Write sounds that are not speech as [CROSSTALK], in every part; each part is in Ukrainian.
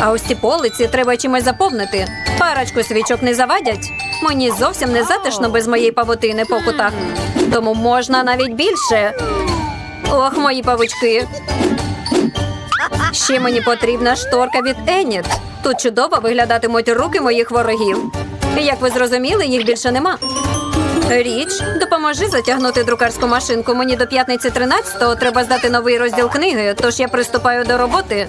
А ось ці полиці треба чимось заповнити. Парочку свічок не завадять. Мені зовсім не затишно без моєї павутини по кутах. Тому можна навіть більше. Ох, мої павучки. Ще мені потрібна шторка від Еніт. Тут чудово виглядатимуть руки моїх ворогів. Як ви зрозуміли, їх більше нема. Річ, допоможи затягнути друкарську машинку. Мені до п'ятниці 13-го треба здати новий розділ книги, тож я приступаю до роботи.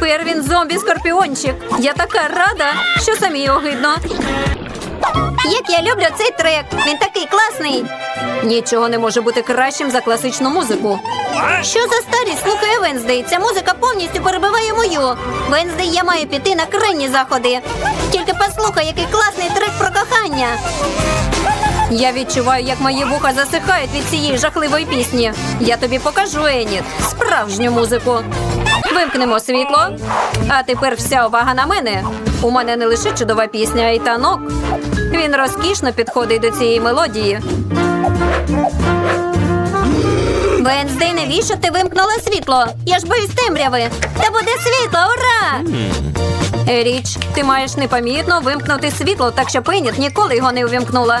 Тепер він зомбі-скорпіончик. Я така рада, що самі огидно. Як я люблю цей трек, він такий класний. Нічого не може бути кращим за класичну музику. Що за старість слухає Венздей, ця музика повністю перебиває мою. Венздей, я маю піти на крайні заходи. Тільки послухай, який класний трек про кохання. Я відчуваю, як мої вуха засихають від цієї жахливої пісні. Я тобі покажу, Еніт, справжню музику. Вимкнемо світло. А тепер вся увага на мене. У мене не лише чудова пісня, а й танок. Він розкішно підходить до цієї мелодії. Венздей, навіщо ти вимкнула світло? Я ж боюсь темряви. Та буде світло, ура! Річ, ти маєш непомітно вимкнути світло, так що Пеніт ніколи його не увімкнула.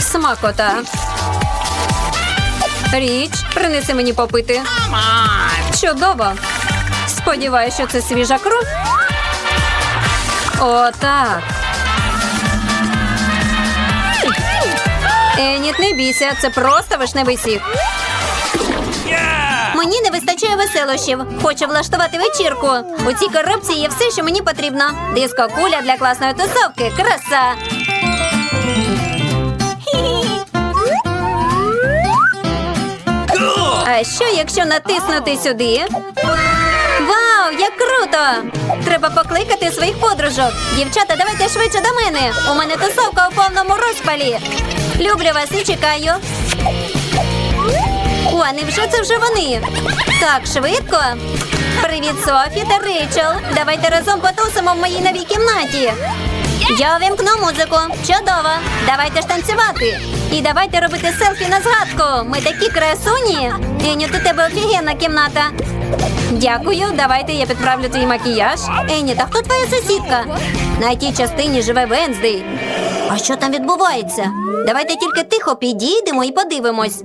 Смакота. Річ, принеси мені попити. Чудово. Сподіваюся, що це свіжа кров. О, так. Еніт, не бійся, це просто вишневий сік. Мені не вистачає веселощів. Хочу влаштувати вечірку. У цій коробці є все, що мені потрібно. Диско куля для класної тусовки. Краса. Що, якщо натиснути сюди? Вау, як круто! Треба покликати своїх подружок. Дівчата, давайте швидше до мене. У мене тусовка у повному розпалі. Люблю вас і чекаю. О, невже це вже вони? Так, швидко. Привіт, Софі та Рейчел. Давайте разом потусимо в моїй новій кімнаті. Я увімкну музику. Чудово. Давайте ж танцювати. І давайте робити селфі на згадку. Ми такі красуні. Еню, у тебе офігенна кімната. Дякую, давайте я підправлю твій макіяж. Ені, та хто твоя сусідка? На тій частині живе Венздей. А що там відбувається? Давайте тільки тихо підійдемо і подивимось.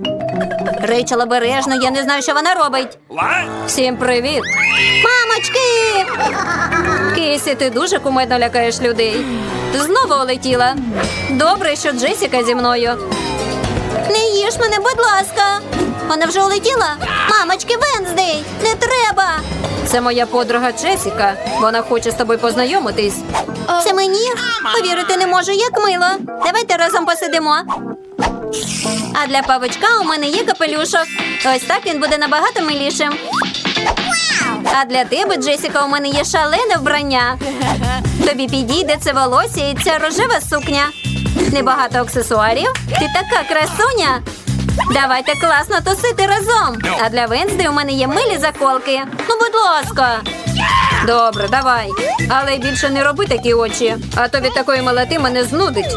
Рейчел обережно, я не знаю, що вона робить. Всім привіт! Мамочки! Кейсі, ти дуже кумедно лякаєш людей. Знову улетіла. Добре, що Джесіка зі мною. Не їж мене, будь ласка. Вона вже улетіла? Мамочки, Венздей, не треба. Це моя подруга Джесіка. Вона хоче з тобою познайомитись. Це мені? Повірити не можу, як мило. Давайте разом посидимо. А для павичка у мене є капелюшок. Ось так він буде набагато милішим. А для тебе, Джесіка, у мене є шалене вбрання. Тобі підійде це волосся і ця рожева сукня. Небагато аксесуарів. Ти така красуня. Давайте класно тусити разом. А для Венсди у мене є милі заколки. Ну, будь ласка. Добре, давай. Але більше не роби такі очі, а то від такої милоти мене знудить.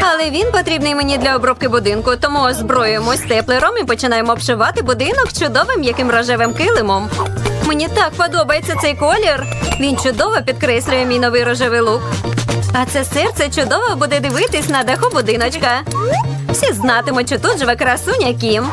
Але він потрібний мені для обробки будинку, тому озброюємось теплером і починаємо обшивати будинок чудовим яким рожевим килимом. Мені так подобається цей колір. Він чудово підкреслює мій новий рожевий лук. А це серце чудово буде дивитись на даху будиночка. Всі знатимуть, що тут живе красуня Кім.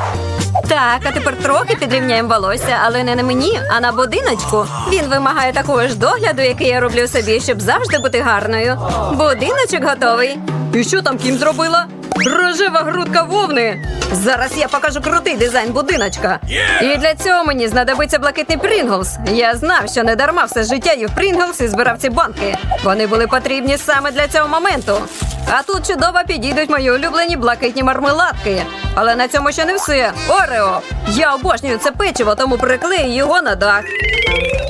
Так, а тепер трохи підрівняємо волосся, але не на мені, а на будиночку. Він вимагає такого ж догляду, який я роблю собі, щоб завжди бути гарною. Будиночок готовий. І що там Кім зробила? Рожева грудка вовни. Зараз я покажу крутий дизайн будиночка. І для цього мені знадобиться блакитний Прінглс. Я знав, що не дарма все життя їв Прінглс і збирав ці банки. Вони були потрібні саме для цього моменту. А тут чудово підійдуть мої улюблені блакитні мармеладки. Але на цьому ще не все. Орео! Я обожнюю це печиво, тому приклею його на дах.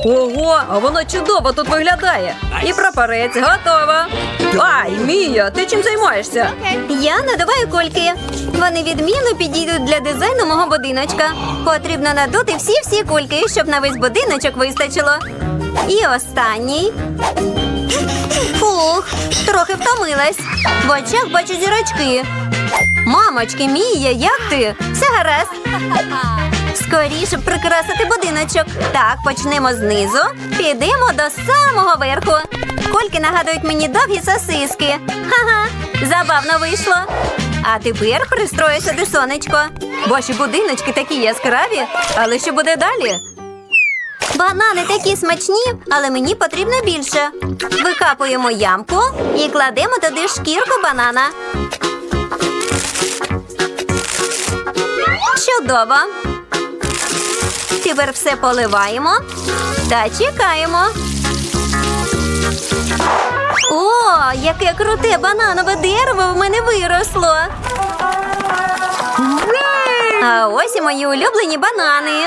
Ого, а воно чудово тут виглядає. І прапорець готово. Ай, Мія, ти чим займаєшся? Я надуваю кульки. Вони відмінно підійдуть для дизайну мого будиночка. Потрібно надути всі-всі кульки, щоб на весь будиночок вистачило. І останній. Фух, трохи втомилась. В очах бачу зірочки. Мамочки, Мія, як ти? Все гаразд. Скоріше прикрасити будиночок. Так, почнемо знизу. Підемо до самого верху. Кольки нагадують мені довгі сосиски. Ха-ха, забавно вийшло. А тепер пристрою сюди сонечко. Ваші будиночки такі яскраві, але що буде далі? Банани такі смачні, але мені потрібно більше. Викапуємо ямку і кладемо туди шкірку банана. Чудово. Тепер все поливаємо та чекаємо. О, яке круте бананове дерево в мене виросло. А ось і мої улюблені банани.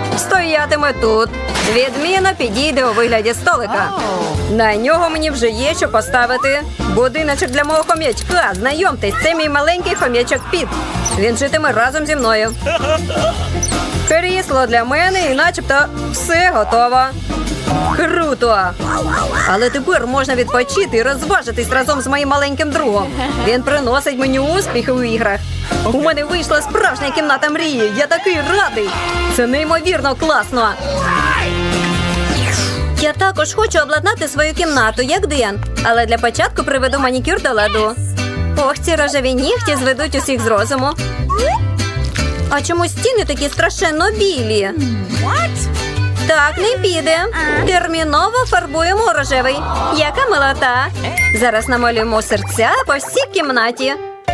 Стоятиме тут. Відмінно підійде у вигляді столика. На нього мені вже є що поставити. Будиночок для мого хом'ячка. Знайомтесь, це мій маленький хом'ячок Піт. Він житиме разом зі мною. [LAUGHS] Крісло для мене і начебто все готово. Круто! Але тепер можна відпочити і розважитись разом з моїм маленьким другом. [LAUGHS] Він приносить мені успіхи у іграх. У мене вийшла справжня кімната мрії. Я такий радий. Це неймовірно класно. Я також хочу обладнати свою кімнату, як Ден. Але для початку приведу манікюр до ладу. Ох, ці рожеві нігті зведуть усіх з розуму. А чому стіни такі страшенно білі? Так, не піде. Терміново фарбуємо рожевий. Яка милота. Зараз намалюємо серця по всій кімнаті.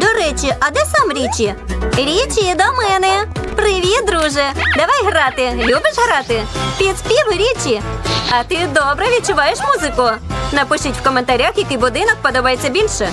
До речі, а де сам Річі? Річі, до мене. Привіт, друже. Давай грати. Любиш грати? Під спів Річі. А ти добре відчуваєш музику? Напишіть в коментарях, який будинок подобається більше.